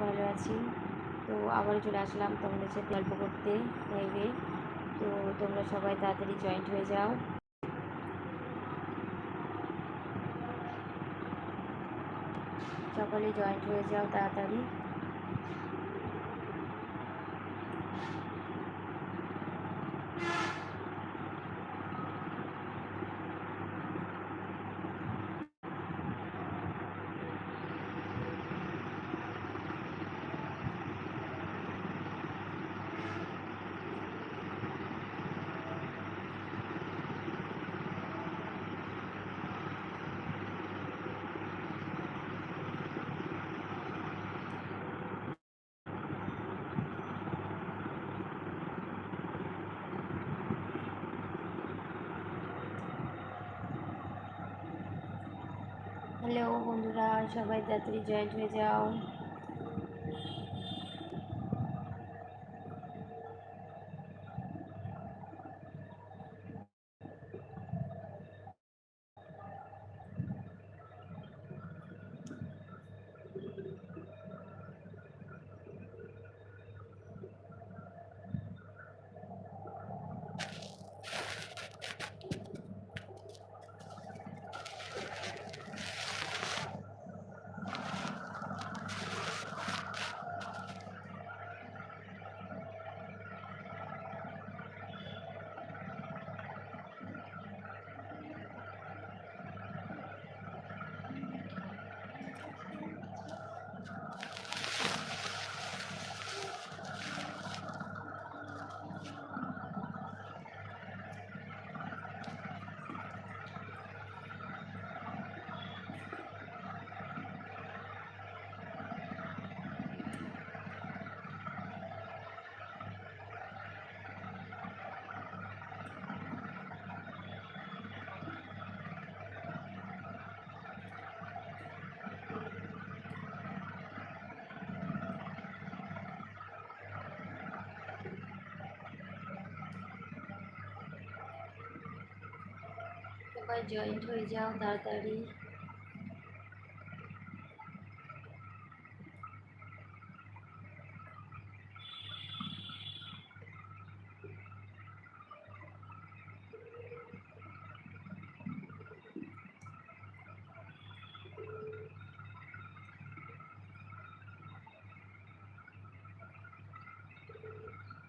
ভালো আছি। তো আবার চলে আসলাম তোমাদের সাথে গল্প করতে লাইভে তো তোমরা সবাই তাড়াতাড়ি জয়েন্ট হয়ে যাও। সকলে জয়েন্ট হয়ে যাও তাড়াতাড়ি হ্যালো বন্ধুরা সবাই তাড়াতাড়ি জয়েন্ট হয়ে যাও। সবাই জয়েন্ট হয়ে যাও তাড়াতাড়ি।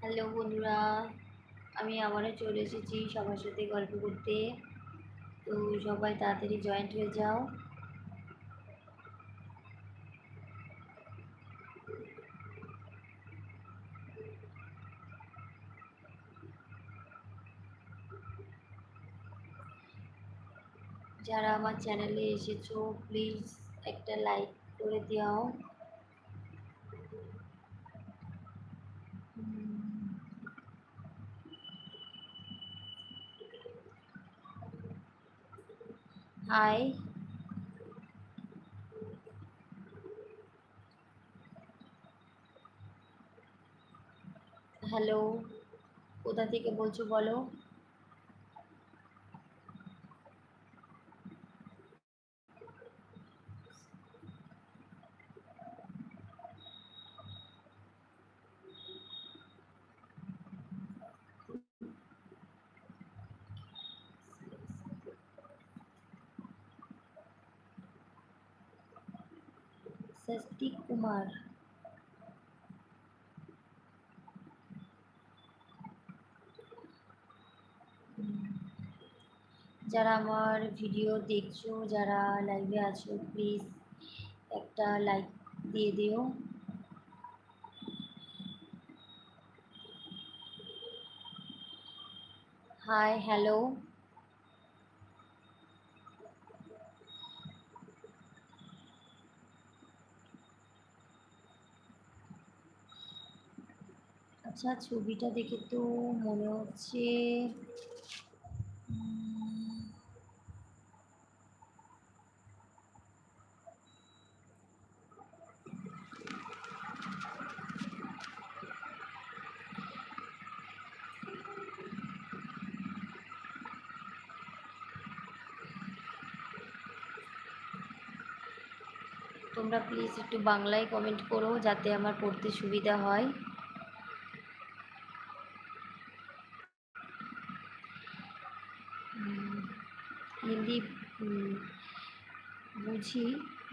হ্যালো বন্ধুরা, আমি আবারও চলে এসেছি সবার সাথে গল্প করতে। তো সবাই তাড়াতাড়ি জয়েন্ট হয়ে যাও। যারা আমার চ্যানেলে এসেছ প্লিজ একটা লাইক করে দাও। হাই হ্যালো কোথা থেকে বলছো বলো? স্বস্তিক কুমার হুম। যারা আমার ভিডিও দেখছ, যারা লাইভে আছো প্লিজ একটা লাইক দিয়ে দিও হাই হ্যালো আচ্ছা ছবিটা দেখে তো মনে হচ্ছে তোমরা প্লিজ একটু বাংলায় কমেন্ট করো, যাতে আমার পড়তে সুবিধা হয়।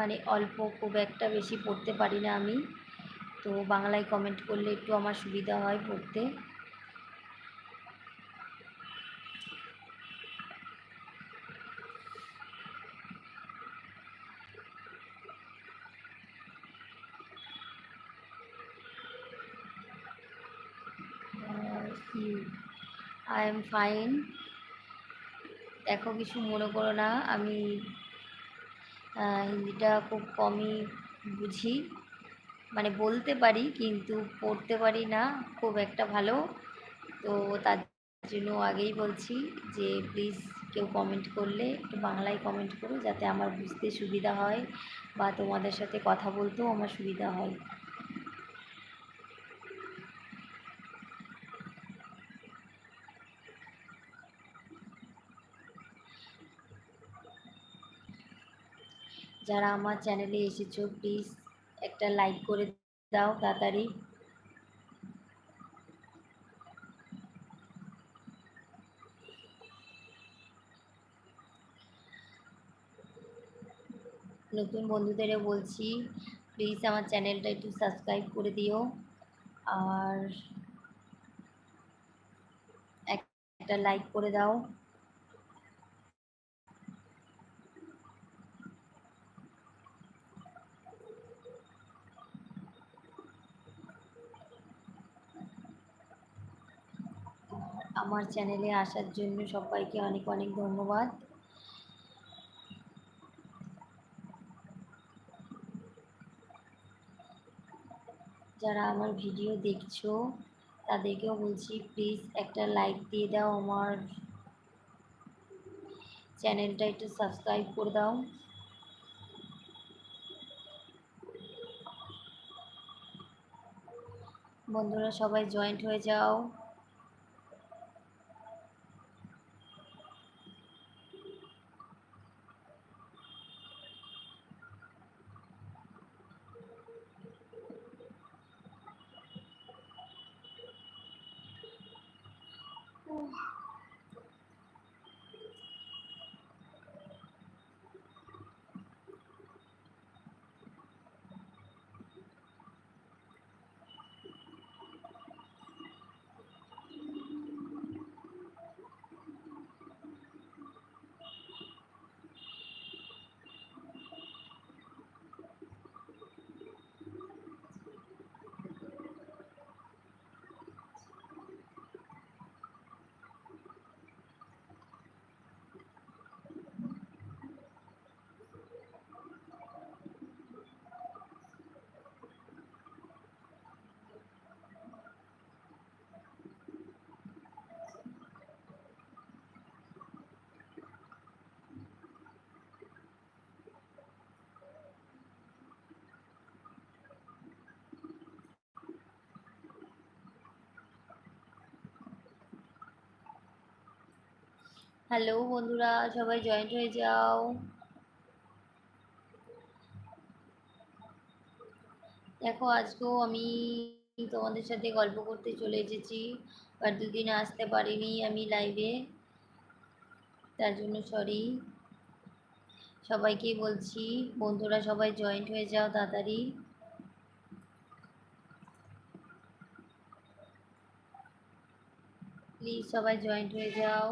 মানে অল্প, খুব একটা বেশি পড়তে পারি না আমি। তো বাংলায় কমেন্ট করলে একটু আমার সুবিধা হয় পড়তে। আই এম ফাইন দেখো কিছু মনে করো না, আমি হিন্দিটা খুব কমই বুঝি। মানে বলতে পারি, কিন্তু পড়তে পারি না, খুব একটা ভালো। তো তার জন্য আগেই বলছি যে প্লিজ কেউ কমেন্ট করলে, একটু বাংলায় কমেন্ট করো, যাতে আমার বুঝতে সুবিধা হয় বা তোমাদের সাথে কথা বলতেও আমার সুবিধা হয়। যারা আমার চ্যানেলে এসেছ প্লিজ একটা লাইক করে দাও তাড়াতাড়ি। নতুন বন্ধুদেরও বলছি প্লিজ আমার চ্যানেলটা একটু সাবস্ক্রাইব করে দিও। আর একটা লাইক করে দাও। আমার চ্যানেলে আসার জন্য সবাইকে অনেক অনেক ধন্যবাদ। যারা আমার ভিডিও দেখছ, তাদেরকেও বলছি প্লিজ একটা লাইক দিয়ে দাও আমার চ্যানেলটা একটু সাবস্ক্রাইব করে দাও। বন্ধুরা সবাই জয়েন্ট হয়ে যাও। হ্যালো বন্ধুরা, সবাই জয়েন্ট হয়ে যাও। দেখো, আজকেও আমি তোমাদের সাথে গল্প করতে চলে এসেছি, আর দুদিন আসতে পারিনি আমি লাইভে তার জন্য সরি সবাইকেই বলছি, বন্ধুরা সবাই জয়েন্ট হয়ে যাও তাড়াতাড়ি। প্লিজ সবাই জয়েন্ট হয়ে যাও।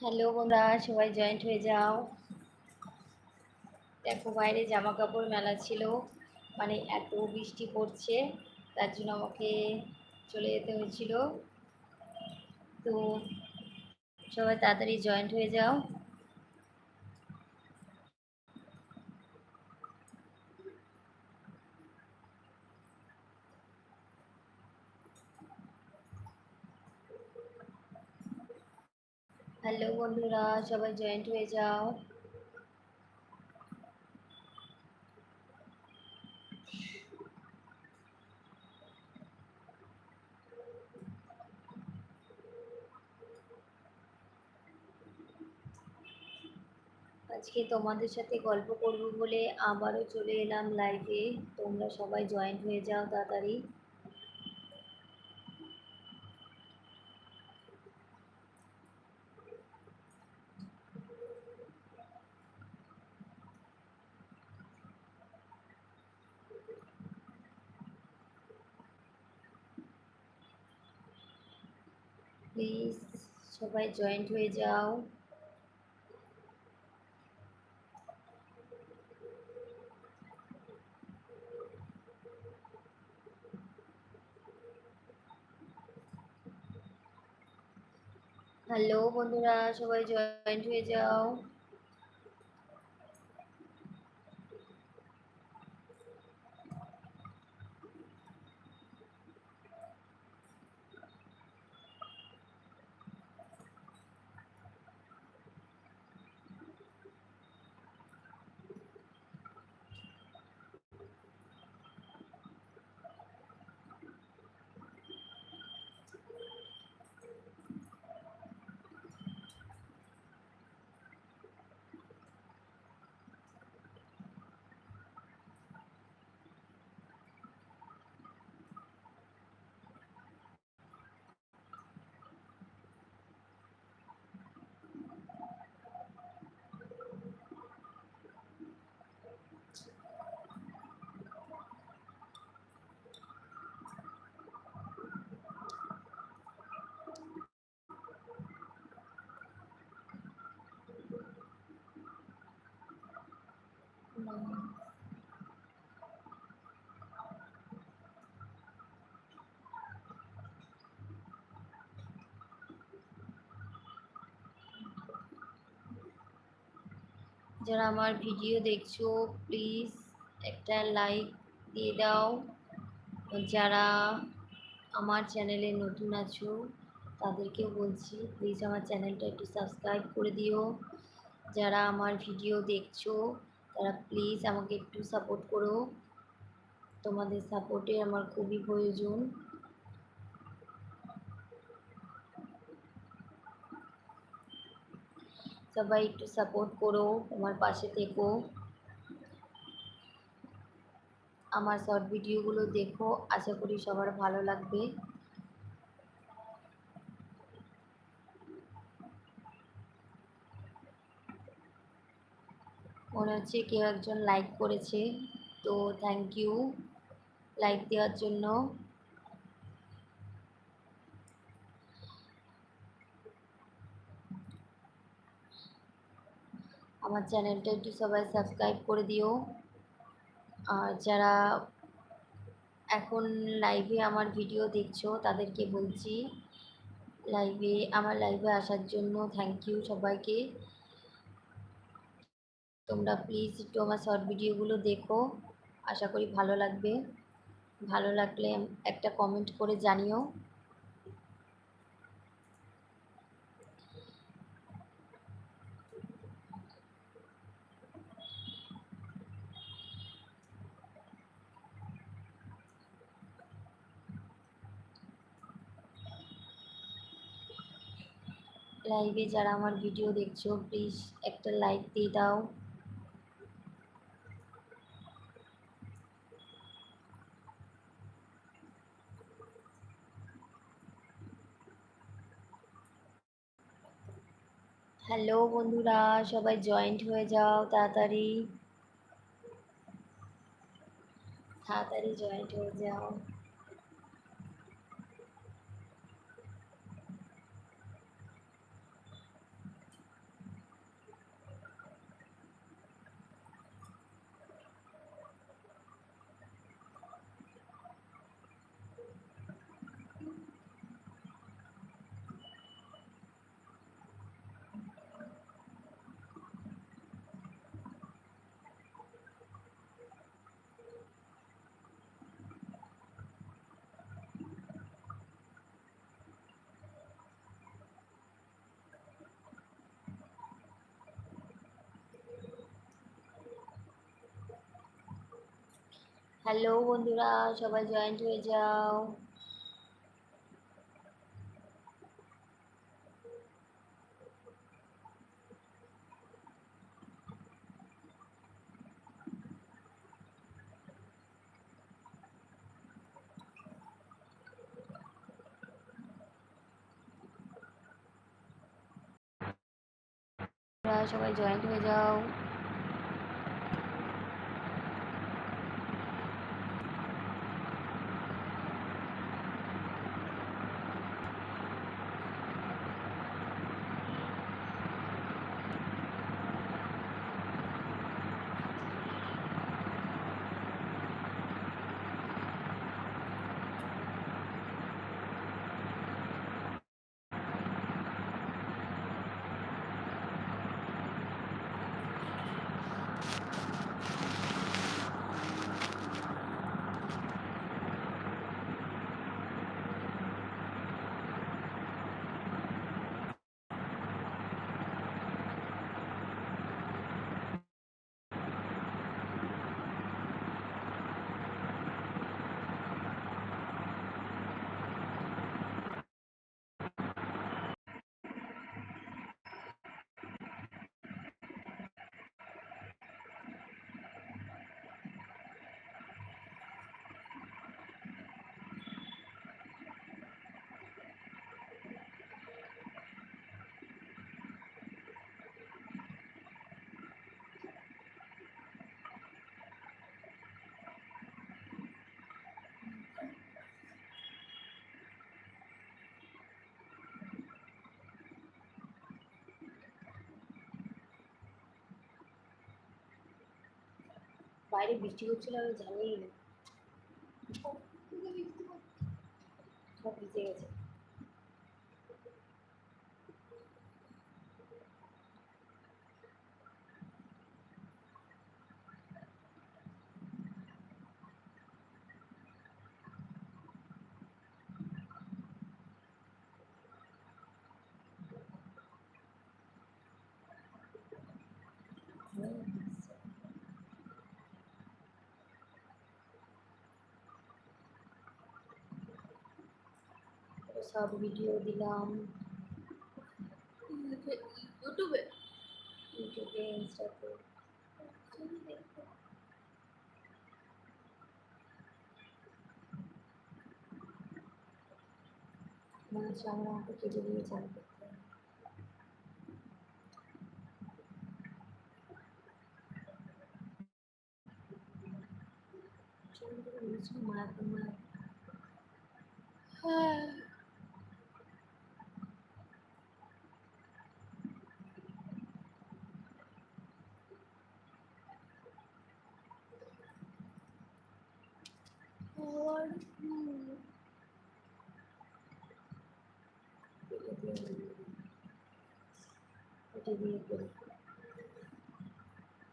হ্যালো বন্ধুরা, সবাই জয়েন্ট হয়ে যাও। দেখো বাইরে জামা কাপড় মেলা ছিল মানে এত বৃষ্টি পড়ছে, তার জন্য আমাকে চলে যেতে হয়েছিল। তো সবাই তাড়াতাড়ি জয়েন্ট হয়ে যাও। হ্যালো বন্ধুরা, সবাই জয়েন্ট হয়ে যাও। আজকে তোমাদের সাথে গল্প করব বলে আবারও চলে এলাম লাইভে তোমরা সবাই জয়েন্ট হয়ে যাও তাড়াতাড়ি। প্লিজ সবাই জয়েন্ট হয়ে যাও। হ্যালো বন্ধুরা সবাই জয়েন্ট হয়ে যাও। যারা আমার ভিডিও দেখছ প্লিজ একটা লাইক দিয়ে দাও। যারা আমার চ্যানেলে নতুন আছো, তাদেরকেও বলছি প্লিজ আমার চ্যানেলটা একটু সাবস্ক্রাইব করে দিও। যারা আমার ভিডিও দেখছ, তারা প্লিজ আমাকে একটু সাপোর্ট করো। তোমাদের সাপোর্টে আমার খুবই প্রয়োজন। সবাই একটু সাপোর্ট করো আমার পাশে থেকো। আমার শর্ট ভিডিওগুলো দেখো, আশা করি সবার ভালো লাগবে। মনে হচ্ছে কেউ একজন লাইক করেছে, তো থ্যাংক ইউ লাইক দেওয়ার জন্য। আমার চ্যানেলটা একটু সবাই সাবস্ক্রাইব করে দিও। আর যারা এখন লাইভে আমার ভিডিও দেখছ, তাদেরকে বলছি লাইভে আমার লাইভে আসার জন্য থ্যাংক ইউ সবাইকে। তোমরা প্লিজ একটু আমার শর্ট ভিডিওগুলো দেখো, আশা করি ভালো লাগবে। ভালো লাগলে একটা কমেন্ট করে জানিও। লাইভে যারা আমার ভিডিও দেখছ প্লিজ একটা লাইক দিয়ে দাও। হ্যালো বন্ধুরা, সবাই জয়েন্ট হয়ে যাও তাড়াতাড়ি। তাড়াতাড়ি জয়েন্ট হয়ে যাও। হ্যালো বন্ধুরা সবাই জয়েন্ট হয়ে যাও। সবাই জয়েন্ট হয়ে যাও। বাইরে বৃষ্টি হচ্ছিল আমি জানি না। ভিজে গেছে। সব ভিডিও দিলাম। ইউটিউবে ইউটিউবে? ইনস্টাতে। হচ্ছে আমরা আমাকে কেটে দিয়ে চালু করতে। মায়াপুর মায়াপুর হ্যাঁ।